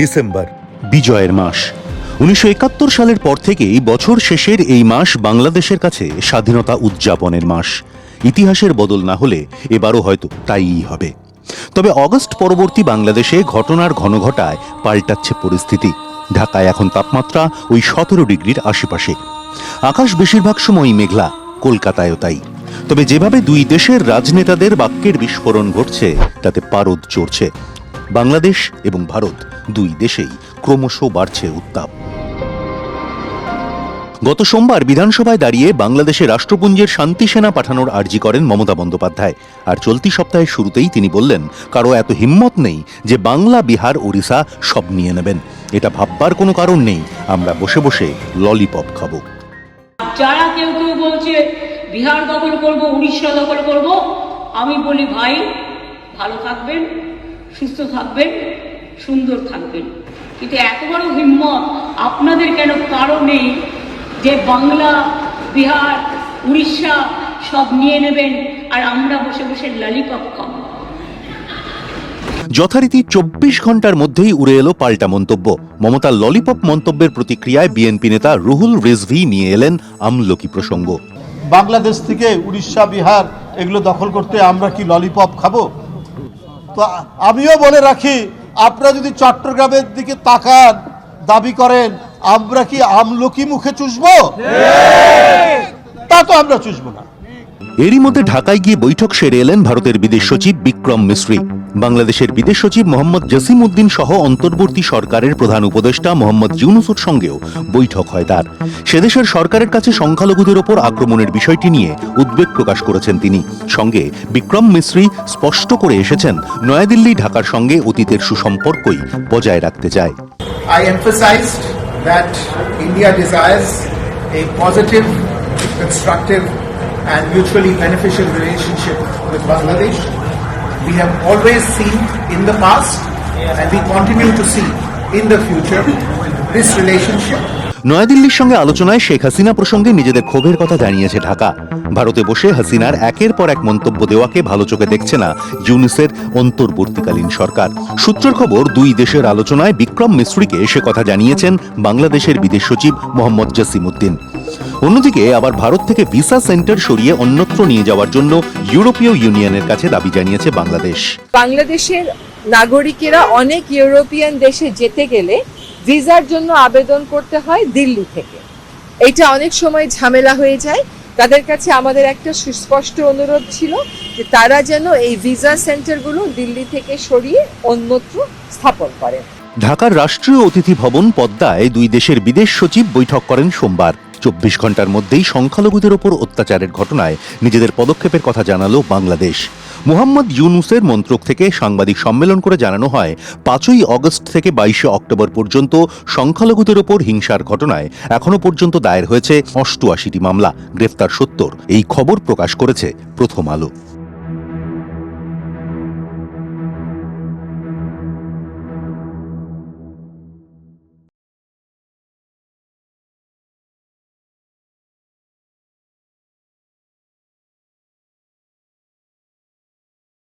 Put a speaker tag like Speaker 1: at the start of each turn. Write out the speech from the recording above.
Speaker 1: December.
Speaker 2: বিজয়ের মাস। উনিশশো একাত্তর সালের পর থেকেই বছর শেষের এই মাস বাংলাদেশের কাছে স্বাধীনতা উদযাপনের মাস। ইতিহাসের বদল না হলে এবারও হয়তো তাইই হবে। তবে অগস্ট পরবর্তী বাংলাদেশে ঘটনার ঘনঘটায় পাল্টাচ্ছে পরিস্থিতি। ঢাকায় এখন তাপমাত্রা ওই সতেরো ডিগ্রির আশেপাশে। আকাশ বেশিরভাগ সময়ই মেঘলা, কলকাতায়ও তাই। তবে যেভাবে দুই দেশের রাজনেতাদের বাক্যের বিস্ফোরণ ঘটছে, তাতে পারদ চড়ছে। বাংলাদেশ এবং ভারত দুই দেশেই ক্রমশ বাড়ছে উত্তাপ। গত সোমবার বিধানসভায় দাঁড়িয়ে বাংলাদেশে রাষ্ট্রপুঞ্জের শান্তি সেনা পাঠানোর আর্জি করেন মমতা বন্দ্যোপাধ্যায়। আর চলতি সপ্তাহের শুরুতেই তিনি বললেন, কারও এত হিম্মত নেই যে বাংলা, বিহার, ওড়িশা সব নিয়ে নেবেন। এটা ভাববার কোনো কারণ নেই। আমরা বসে বসে ললিপপ খাব।
Speaker 3: যারা কেউ কেউ বলছে, বিহার দখল করব, উড়িষ্যা দখল করব, আমি বলি, ভাই, ভালো থাকবেন। সুস্থ থাকবেন সুন্দর থাকবেন। কিন্তু এত বড় হিম্মত আপনাদের কেন কারও নেই যে বাংলা বিহার উড়িষ্যা সব নিয়ে নেবেন আর আমরা বসে বসে লালিপপ খাব?
Speaker 2: যথারীতি চব্বিশ ঘণ্টার মধ্যেই উড়ে এলো পাল্টা মন্তব্য। মমতার ললিপপ মন্তব্যের প্রতিক্রিয়ায় বিএনপি নেতা রুহুল রিজভি নিয়ে এলেন আমলকি প্রসঙ্গ।
Speaker 4: বাংলাদেশ থেকে উড়িষ্যা বিহার এগুলো দখল করতে আমরা কি ললিপপ খাব? তো আমিও বলে রাখি আপনারা যদি চট্টগ্রামের দিকে তাকান দাবি করেন আমরা কি আমলকি মুখে চুষবো? তা তো আমরা চুষবো না।
Speaker 2: এরই মধ্যে ঢাকায় গিয়ে বৈঠক সেরে এলেন ভারতের বিদেশ সচিব বিক্রম মিশ্রি। বাংলাদেশের বিদেশ সচিব মোহাম্মদ জসিম উদ্দিন সহ অন্তর্বর্তী সরকারের প্রধান উপদেষ্টা মোহাম্মদ ইউনুসুর সঙ্গেও বৈঠক হয় তার। সেদেশের সরকারের কাছে সংখ্যালঘুদের ওপর আক্রমণের বিষয়টি নিয়ে উদ্বেগ প্রকাশ করেছেন তিনি। সঙ্গে বিক্রম মিশ্রি স্পষ্ট করে এসেছেন নয়াদিল্লি ঢাকার সঙ্গে অতীতের সুসম্পর্কই বজায় রাখতে চায়।
Speaker 5: Constructive, and mutually beneficial relationship with Bangladesh. We have always seen in the past, and we continue to see in the future, this relationship.
Speaker 2: নয়াদিল্লির সঙ্গে আলোচনায় শেখ হাসিনা প্রসঙ্গে নিজেদের ক্ষোভের কথা জানিয়েছে ঢাকা। ভারতে বসে হাসিনার একের পর এক মন্তব্য দেওয়াকে ভালো চোখে দেখছে না ইউনিসের অন্তর্বর্তীকালীন সরকার। সূত্রের খবর দুই দেশের আলোচনায় বিক্রম মিশ্রিকে সে কথা জানিয়েছেন বাংলাদেশের বিদেশ সচিব মোহাম্মদ জসিম উদ্দিন। অন্যদিকে আবার ভারত থেকে ভিসা সেন্টার সরিয়ে অন্যত্র নিয়ে যাওয়ার জন্য ইউরোপীয় ইউনিয়নের কাছে দাবি জানিয়েছে বাংলাদেশ।
Speaker 6: বাংলাদেশের নাগরিকেরা অনেক ইউরোপিয়ান দেশে যেতে গেলে ভিসার জন্য আবেদন করতে হয় দিল্লি থেকে। এটা অনেক সময় ঝামেলা হয়ে যায়। তাদের কাছে আমাদের একটা সুস্পষ্ট অনুরোধ ছিল যে তারা যেন এই ভিসা সেন্টারগুলো দিল্লি থেকে সরিয়ে অন্যত্র স্থাপন করেন।
Speaker 2: ঢাকার রাষ্ট্রীয় অতিথি ভবন পদ্মায় দুই দেশের বিদেশ সচিব বৈঠক করেন সোমবার। চব্বিশ ঘণ্টার মধ্যেই সংখ্যালঘুদের ওপর অত্যাচারের ঘটনায় নিজেদের পদক্ষেপের কথা জানালো বাংলাদেশ। মোহাম্মদ ইউনুসের মন্ত্রক থেকে সাংবাদিক সম্মেলন করে জানানো হয়, পাঁচই অগস্ট থেকে বাইশে অক্টোবর পর্যন্ত সংখ্যালঘুদের ওপর হিংসার ঘটনায় এখনও পর্যন্ত দায়ের হয়েছে অষ্টআশিটি মামলা, গ্রেফতার সত্তর। এই খবর প্রকাশ করেছে প্রথম আলো।